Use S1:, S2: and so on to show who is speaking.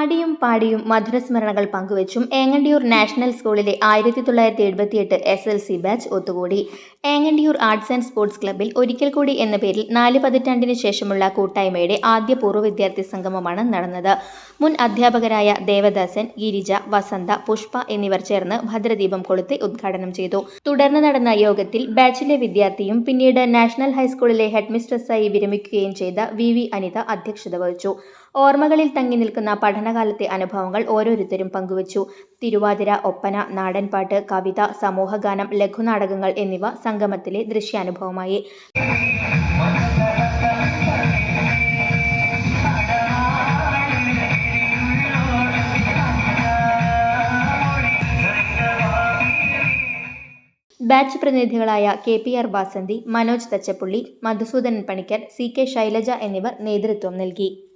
S1: ആടിയും പാടിയും മധുരസ്മരണകൾ പങ്കുവച്ചും ഏങ്ങണ്ടിയൂർ നാഷണൽ സ്കൂളിലെ ആയിരത്തി തൊള്ളായിരത്തി എഴുപത്തിയെട്ട് എസ് എൽ സി ബാച്ച് ഒത്തുകൂടി. ഏങ്ങണ്ടിയൂർ ആർട്സ് ആൻഡ് സ്പോർട്സ് ക്ലബ്ബിൽ ഒരിക്കൽ കൂടി എന്ന പേരിൽ നാല് പതിറ്റാണ്ടിന് ശേഷമുള്ള കൂട്ടായ്മയുടെ ആദ്യ പൂർവ വിദ്യാർത്ഥി സംഗമമാണ് നടന്നത്. മുൻ അധ്യാപകരായ ദേവദാസൻ ഗിരിജ വസന്ത പുഷ്പ എന്നിവർ ചേർന്ന് ഭദ്രദീപം കൊളുത്തി ഉദ്ഘാടനം ചെയ്തു. തുടർന്ന് നടന്ന യോഗത്തിൽ ബാച്ചിലെ വിദ്യാർത്ഥിയും പിന്നീട് നാഷണൽ ഹൈസ്കൂളിലെ ഹെഡ്മിസ്ട്രസ്സായി വിരമിക്കുകയും ചെയ്ത വി വി അനിത അധ്യക്ഷത വഹിച്ചു. ഓർമ്മകളിൽ തങ്ങി നിൽക്കുന്ന പഠനകാലത്തെ അനുഭവങ്ങൾ ഓരോരുത്തരും പങ്കുവച്ചു. തിരുവാതിര ഒപ്പന നാടൻപാട്ട് കവിത സമൂഹഗാനം ലഘുനാടകങ്ങൾ എന്നിവ സംഗമത്തിലെ ദൃശ്യാനുഭവമായി. Batch പ്രതിനിധികളായ K P R Vasanthi Manoj Thachappully Madhusudanan Panicker C K Shailaja എന്നിവർ നേതൃത്വം നൽകി.